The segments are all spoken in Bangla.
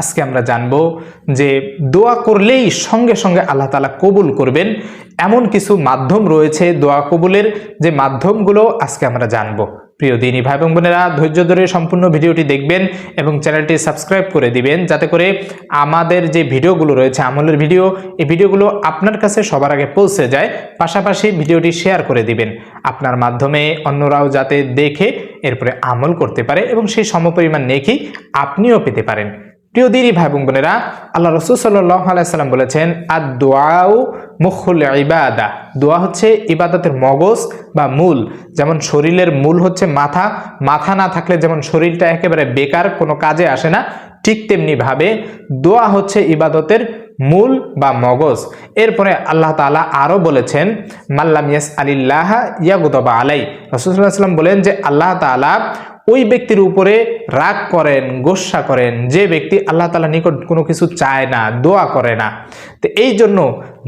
আজকে আমরা জানব যে দোয়া করলেই সঙ্গে সঙ্গে আল্লাহ তালা কবুল করবেন। এমন কিছু মাধ্যম রয়েছে দোয়া কবুলের, যে মাধ্যমগুলো আজকে আমরা জানব। প্রিয় দিনী ভাই এবং বোনেরা, ধৈর্য ধরে সম্পূর্ণ ভিডিওটি দেখবেন এবং চ্যানেলটি সাবস্ক্রাইব করে দিবেন, যাতে করে আমাদের যে ভিডিওগুলো রয়েছে, আমলের ভিডিও, এই ভিডিওগুলো আপনার কাছে সবার আগে পৌঁছে যায়, পাশাপাশি ভিডিওটি শেয়ার করে দিবেন। আপনার মাধ্যমে অন্যরাও যাতে দেখে এরপরে আমল করতে পারে এবং সেই সমপরিমাণ নেকি আপনিও পেতে পারেন। প্রিয় দিনী ভাই এবং বোনেরা, আল্লাহ রসুল আলাইসাল্লাম বলেছেন আর দোয়াও মুখুল ইবাদা। দোয়া হচ্ছে ইবাদতের মগজ বা মূল। যেমন শরীরের মূল হচ্ছে মাথা মাথা না থাকলে যেমন শরীরটা একেবারে বেকার, কোনো কাজে আসে না, ঠিক তেমনিভাবে দোয়া হচ্ছে ইবাদতের মূল বা মগজ। এরপরে আল্লাহ তালা আরও বলেছেন মাল্লাম ইয়াস আলিল্লাহ ইয়াগুদবা আলাই। রসুল্লাহ সাল্লাম বলেন যে, আল্লাহ তালা ওই ব্যক্তির উপরে রাগ করেন, গোসা করেন, যে ব্যক্তি আল্লাহ তালা নিকট কোনো কিছু চায় না, দোয়া করে না। তো এই জন্য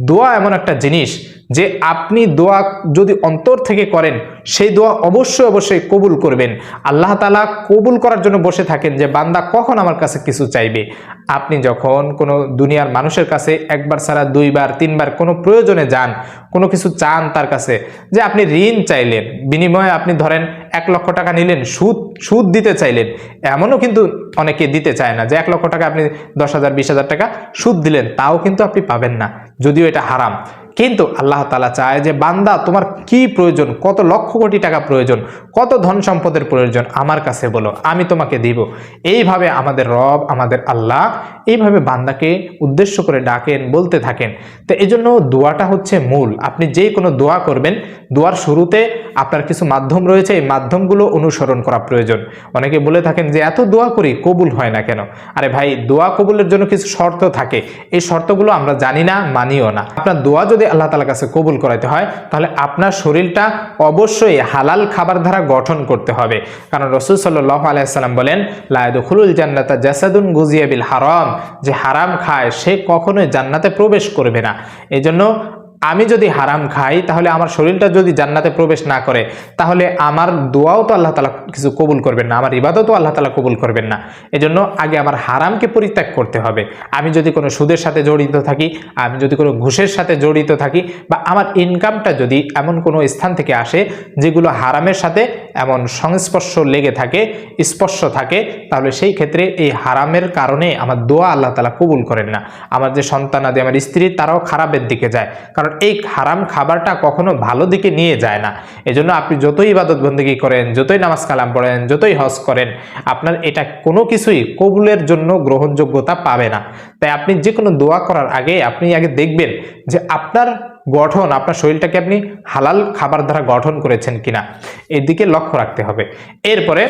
দোয়া এমন একটা জিনিস যে আপনি দোয়া যদি অন্তর থেকে করেন, সেই দোয়া অবশ্যই অবশ্যই কবুল করবেন। আল্লাহ তালা কবুল করার জন্য বসে থাকেন যে, বান্দা কখন আমার কাছে কিছু চাইবে? আপনি যখন কোনো দুনিয়ার মানুষের কাছে একবার ছাড়া, দুইবার, তিনবার কোনো প্রয়োজনে যান, কোনো কিছু চান তার কাছে, যে আপনি ঋণ চাইলেন, বিনিময়ে আপনি ধরেন এক লক্ষ টাকা নিলেন, সুদ সুদ দিতে চাইলেন। এমনও কিন্তু অনেকে দিতে চায় না যে এক লক্ষ টাকা আপনি দশ হাজার, বিশ হাজার টাকা সুদ দিলেন, তাও কিন্তু আপনি পাবেন না। যদিও এটা হারাম। কিন্তু আল্লাহ তালা চায় যে, বান্দা, তোমার কি প্রয়োজন? কত লক্ষ কোটি টাকা প্রয়োজন? কত ধন সম্পদের প্রয়োজন? আমার কাছে বলো, আমি তোমাকে দিব। এইভাবে আমাদের রব, আমাদের আল্লাহ এইভাবে বান্দাকে উদ্দেশ্য করে ডাকেন, বলতে থাকেন। তো এই জন্য দোয়াটা হচ্ছে মূল। আপনি যে কোনো দোয়া করবেন, দোয়ার শুরুতে আপনার কিছু মাধ্যম রয়েছে, এই মাধ্যমগুলো অনুসরণ করা প্রয়োজন। অনেকে বলে থাকেন যে, এত দোয়া করি, কবুল হয় না কেন? আরে ভাই, দোয়া কবুলের জন্য কিছু শর্ত থাকে। এই শর্তগুলো আমরা জানি না, মানিও না। আপনার দোয়া যদি আল্লাহ তালার কাছে কবুল করাইতে হয়, তাহলে আপনার শরীরটা অবশ্যই হালাল খাবার দ্বারা গঠন করতে হবে। কারণ রসুল সাল্লাহ আলাইসাল্লাম বলেন লায়দুল জান্নাতা জাসাদুন গুজিয়াবিল হারাম। যে হারাম খায়, সে কখনোই জান্নাতে প্রবেশ করবে না। এই জন্য আমি যদি হারাম খাই, তাহলে আমার শরীরটা যদি জান্নাতে প্রবেশ না করে, তাহলে আমার দোয়াও তো আল্লাহ তালা কিছু কবুল করবেন না, আমার ইবাদতও আল্লাহ তালা কবুল করবেন না। এজন্য আগে আমার হারামকে পরিত্যাগ করতে হবে। আমি যদি কোনো সুদের সাথে জড়িত থাকি, আমি যদি কোনো ঘুষের সাথে জড়িত থাকি, বা আমার ইনকামটা যদি এমন কোনো স্থান থেকে আসে, যেগুলো হারামের সাথে এমন সংস্পর্শ লেগে থাকে, স্পর্শ থাকে, তাহলে সেই ক্ষেত্রে এই হারামের কারণে আমার দোয়া আল্লাহ তালা কবুল করেন না। আমার যে সন্তান আদি আমার স্ত্রী, তারাও খারাপের দিকে যায়। কারণ এই হারাম খাবারটা কখনো ভালো দিকে নিয়ে যায় না। এজন্য আপনি যতই ইবাদত বন্দী করেন, যতই নামাজ কালাম পড়েন, যতই হজ করেন, আপনার এটা কোনো কিছুই কবুলের জন্য গ্রহণযোগ্যতা পাবে না। তাই আপনি যে কোনো দোয়া করার আগে আপনি আগে দেখবেন যে আপনার গঠন, আপনার শরীরটাকে আপনি হালাল খাবার দ্বারা গঠন করেছেন কিনা এর দিকে লক্ষ্য রাখতে হবে। এরপরে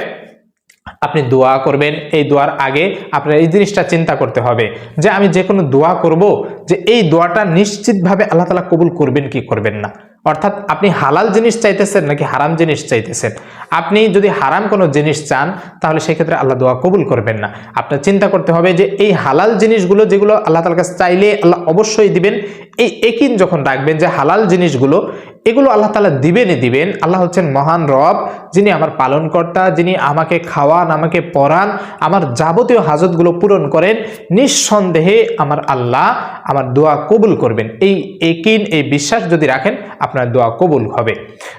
আপনি দোয়া করবেন, এই দোয়ার আগে আপনার এই জিনিসটা চিন্তা করতে হবে যে আমি যে কোনো দোয়া করব যে এই দোয়াটা নিশ্চিতভাবে আল্লাহ তালা কবুল করবেন কি করবেন না? অর্থাৎ আপনি হালাল জিনিস চাইতেছেন নাকি হারাম জিনিস চাইতেছেন? আপনি যদি হারাম কোনো জিনিস চান, তাহলে সেক্ষেত্রে আল্লাহ দোয়া কবুল করবেন না। আপনার চিন্তা করতে হবে যে এই হালাল জিনিসগুলো যেগুলো আল্লাহ তালার কাছে চাইলে আল্লাহ অবশ্যই দিবেন, এই একিন যখন রাখবেন যে হালাল জিনিসগুলো, এগুলো আল্লাহ তালা দিবেনই দিবেন। আল্লাহ হচ্ছেন মহান রব, যিনি আমার পালনকর্তা, যিনি আমাকে খাওয়ান, আমাকে পড়ান, আমার যাবতীয় হাজতগুলো পূরণ করেন। নিঃসন্দেহে আমার আল্লাহ আমার দোয়া কবুল করবেন। এই একিন এই বিশ্বাস যদি রাখেন, আপনার দোয়া কবুল হবে।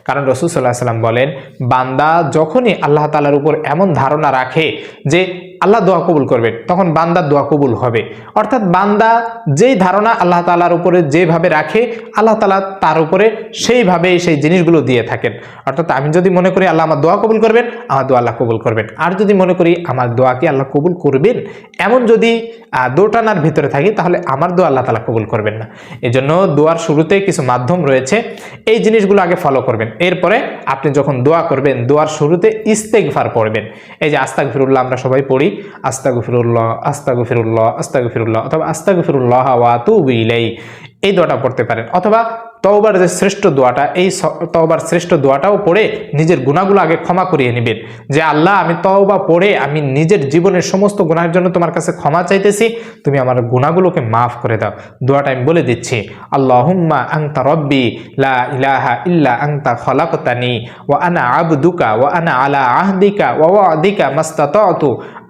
কারণ রসুল সাল্লাহ সাল্লাম বলেন, বান্দা যখনই আল্লাহ তালার উপর এমন ধারণা রাখে যে আল্লাহ দোয়া কবুল করবেন তখন বান্দার দোয়া কবুল হবে। অর্থাৎ বান্দা যেই ধারণা আল্লাহ তালার উপরে যেভাবে রাখে, আল্লাহ তালা তার উপরে সেইভাবে সেই জিনিসগুলো দিয়ে থাকেন। অর্থাৎ আমি যদি মনে করি আল্লাহ আমার দোয়া কবুল করবেন, আমার দোয়া আল্লাহ কবুল করবেন। আর যদি মনে করি আমার দোয়াকে আল্লাহ কবুল করবেন, এমন যদি দোটানার ভিতরে থাকি, তাহলে আমার দোয়া আল্লাহ তালা কবুল করবেন না। এজন্য দোয়ার শুরুতে কিছু মাধ্যম রয়েছে, এই জিনিসগুলো আগে ফলো করবেন। এরপরে আপনি যখন দোয়া করবেন, দোয়ার শুরুতে ইস্তেকফার পড়বেন। এই যে আস্তাক ফিরুল্লাহ আমরা সবাই পড়ি আস্তাক ফিরুল্লাহ আস্তাক ফিরুল্লাহ আস্তাক ফিরুল্লাহ অথবা আস্তাক ফিরুল্লাহ ওয়া তু ইলাই এই দোয়াটা পড়তে পারেন। অথবা তওবার যে শ্রেষ্ঠ দোয়াটা, এই তওবার শ্রেষ্ঠ দোয়াটাও পড়ে নিজের গুণাগুলো আগে ক্ষমা করিয়ে নেবেন। যে আল্লাহ, আমি তওবা পড়ে আমি নিজের জীবনের সমস্ত গুণার জন্য তোমার কাছে ক্ষমা চাইতেছি, তুমি আমার গুণাগুলোকে মাফ করে দাও। দোয়াটা আমি বলে দিচ্ছি, আল্লাহুম্মা আংতা রব্বি লা ইলাহা ইল্লা আংতা খলাকতানি, ওয়া আনা আবদুকা, ওয়া আনা আলা আহদিকা, ওয়া ওয়াদিকা মাস্তাতাতু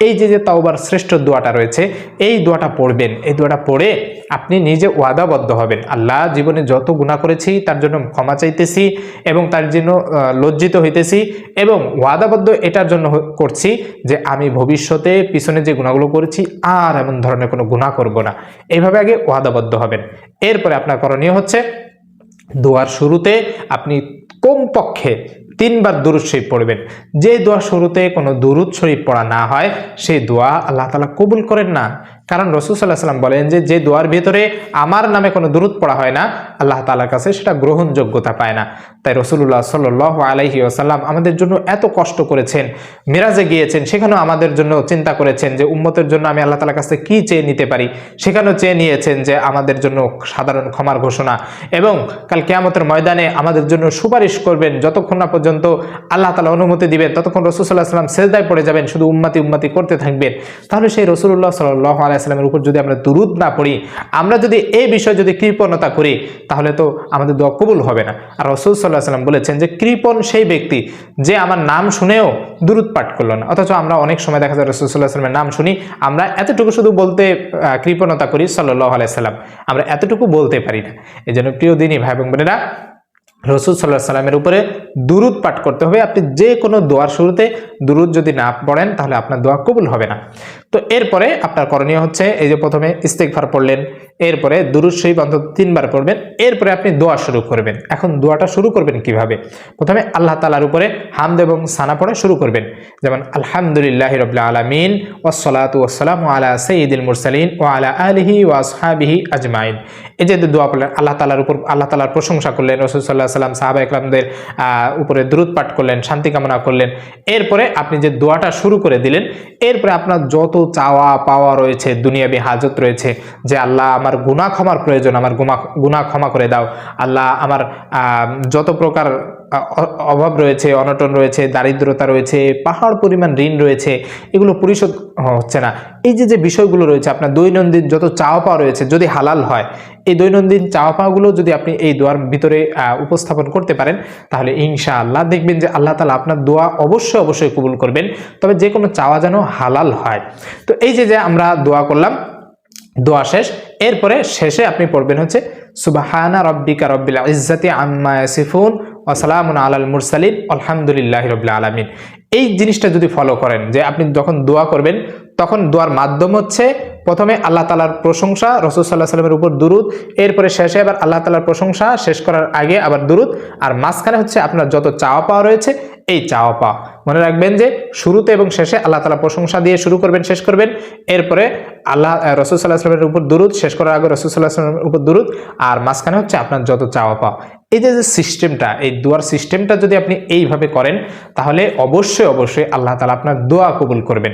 এই যে যে তাওবার শ্রেষ্ঠ দোয়াটা রয়েছে, এই দোয়াটা পড়বেন। এই দোয়াটা পড়ে আপনি নিজে ওয়াদাবদ্ধ হবেন। আল্লাহ জীবনে যত গুণা করেছি, তার জন্য ক্ষমা চাইতেছি এবং তার জন্য লজ্জিত হইতেছি এবং ওয়াদাবদ্ধ এটার জন্য করছি যে আমি ভবিষ্যতে পিছনে যে গুণাগুলো করেছি, আর এমন ধরনের কোনো গুণা করব না। এইভাবে আগে ওয়াদাবদ্ধ হবেন। এরপরে আপনার করণীয় হচ্ছে, দোয়ার শুরুতে আপনি কমপক্ষে তিনবার দুরুদ শরীফ পড়বেন। যে দোয়া শুরুতে কোনো দুরুদ শরীফ পড়া না হয়, সেই দোয়া আল্লাহ তালা কবুল করেন না। কারণ রসুল সাল্লাহ সাল্লাম বলেন যে যে দোয়ার ভিতরে আমার নামে কোনো দুরুদ পড়া হয় না, আল্লাহ তালার কাছে সেটা গ্রহণযোগ্যতা পায় না। তাই রসুল্লাহ সাল্লাহ আলাইহি আসাল্লাম আমাদের জন্য এত কষ্ট করেছেন, মিরাজে গিয়েছেন, সেখানেও আমাদের জন্য চিন্তা করেছেন যে, উম্মতের জন্য আমি আল্লাহ তালার কাছে কি চেয়ে নিতে পারি? সেখানেও চেয়ে নিয়েছেন যে, আমাদের জন্য সাধারণ ক্ষমার ঘোষণা। এবং কাল কেয়ামতের ময়দানে আমাদের জন্য সুপারিশ করবেন, যতক্ষণ না পর্যন্ত আল্লাহ তালা অনুমতি দিবেন, ততক্ষণ রসুল্লাহ সাল্লাম সেজদায় পড়ে যাবেন, শুধু উম্মাতি উম্মাতি করতে থাকবেন। তাহলে সেই রসুল্লাহ সাল্লাহ আলাইস্লামের উপর যদি আমরা দুরুদ না পড়ি, আমরা যদি এই বিষয়ে যদি কৃপণতা করি, তাহলে তো আমাদের দোয়া কবুল হবে না। আর রসুল সাল্লাহ সাল্লাম বলেছেন যে, কৃপণ সেই ব্যক্তি যে আমার নাম শুনেও দুরুদ পাঠ করল না। অথচ আমরা অনেক সময় দেখা যায় রসুল সাল্লাহ সাল্লামের নাম শুনি, আমরা এতটুকু শুধু বলতে কৃপণতা করি সাল্লাহ আলাইসাল্লাম আমরা এতটুকু বলতে পারি না। এই জন্য প্রিয় দিনই ভাই এবং বোনেরা, রসুল সাল্লাহ সাল্লামের উপরে দুরুদ পাঠ করতে হবে। আপনি যে কোনো দোয়ার শুরুতে দুরুদ যদি না পড়েন, তাহলে আপনার দোয়া কবুল হবে না। তো এরপরে আপনার করণীয় হচ্ছে এই যে প্রথমে ইস্তেকফার পড়লেন এরপরে দুরুদ শরীফ অন্তত তিনবার পড়বেন এরপরে আপনি দোয়া শুরু করবেন। এখন দোয়াটা শুরু করবেন কীভাবে? প্রথমে আল্লাহ তালার উপরে হামদ এবং সানা পড়ে শুরু করবেন। যেমন আলহামদুলিল্লাহ রবিল্লা আলমিন ওসলাত ওসালাম আলা সঈদুল মুরসালিন ও আলা আলহি ও আসহাবিহি আজমাইন। এই যে দোয়া পড়লেন আল্লাহ তালার উপর আল্লাহ তালার প্রশংসা করলেন রসুল সাল্লাহ সাল্লাম সাহাবা ইকরামদের আহ, উপরে দ্রুত পাঠ করলেন শান্তি কামনা করলেন। এরপরে আপনি যে দোয়াটা শুরু করে দিলেন এরপরে আপনার যত চাওয়া, পাওয়া রয়েছে, দুনিয়াবি হাজত রয়েছে যে আল্লাহ আমার গুণা ক্ষমার প্রয়োজন, আমার গুমা গুণা ক্ষমা করে দাও। আল্লাহ আমার যত প্রকার অভাব রয়েছে, অনটন রয়েছে, দারিদ্রতা রয়েছে, পাহাড় পরিমাণ ঋণ রয়েছে, এগুলো পরিশোধ হচ্ছে না। এই যে যে বিষয়গুলো রয়েছে, আপনার দৈনন্দিন যত চাওয়া পাওয়া রয়েছে, যদি হালাল হয়, এই দৈনন্দিন চাওয়া পাওয়াগুলো যদি আপনি এই দোয়ার ভিতরে উপস্থাপন করতে পারেন, তাহলে ইনশা আল্লাহ দেখবেন যে আল্লাহ তালা আপনার দোয়া অবশ্যই অবশ্যই কবুল করবেন। তবে যে কোনো চাওয়া যেন হালাল হয়। তো এই যে যে আমরা দোয়া করলাম, দোয়া শেষ। এরপরে শেষে আপনি পড়বেন হচ্ছে, সুবাহানা রব্বিকা রব্বিল ইজ্জাতি আম্মা ইয়াসিফুন ওয়াসালামুন আলাল মুরসালিন, আলহামদুলিল্লাহ রবিল আলমিন। এই জিনিসটা যদি ফলো করেন, যে আপনি যখন দোয়া করবেন, তখন দোয়ার মাধ্যম হচ্ছে প্রথমে আল্লাহ তালার প্রশংসা, রসুল সাল্লাহ সাল্লামের উপর দুরুদ, এরপরে শেষে আবার আল্লাহ তালার প্রশংসা, শেষ করার আগে আবার দুরুদ, আর মাঝখানে হচ্ছে আপনার যত চাওয়া পাওয়া রয়েছে, এই চাওয়া পাওয়া। মনে রাখবেন যে শুরুতে এবং শেষে আল্লাহ তালা প্রশংসা দিয়ে শুরু করবেন, শেষ করবেন, এরপরে আল্লাহ রসুল সাল্লাহ সাল্লামের উপর দুরুদ, শেষ করার আগে রসুল সাল্লাহ সাল্লামের উপর দুরুদ, আর মাঝখানে হচ্ছে আপনার যত চাওয়া পাওয়া। এই যে যে সিস্টেমটা, এই দোয়ার সিস্টেমটা যদি আপনি এইভাবে করেন, তাহলে অবশ্যই অবশ্যই আল্লাহ তালা আপনার দোয়া কবুল করবেন।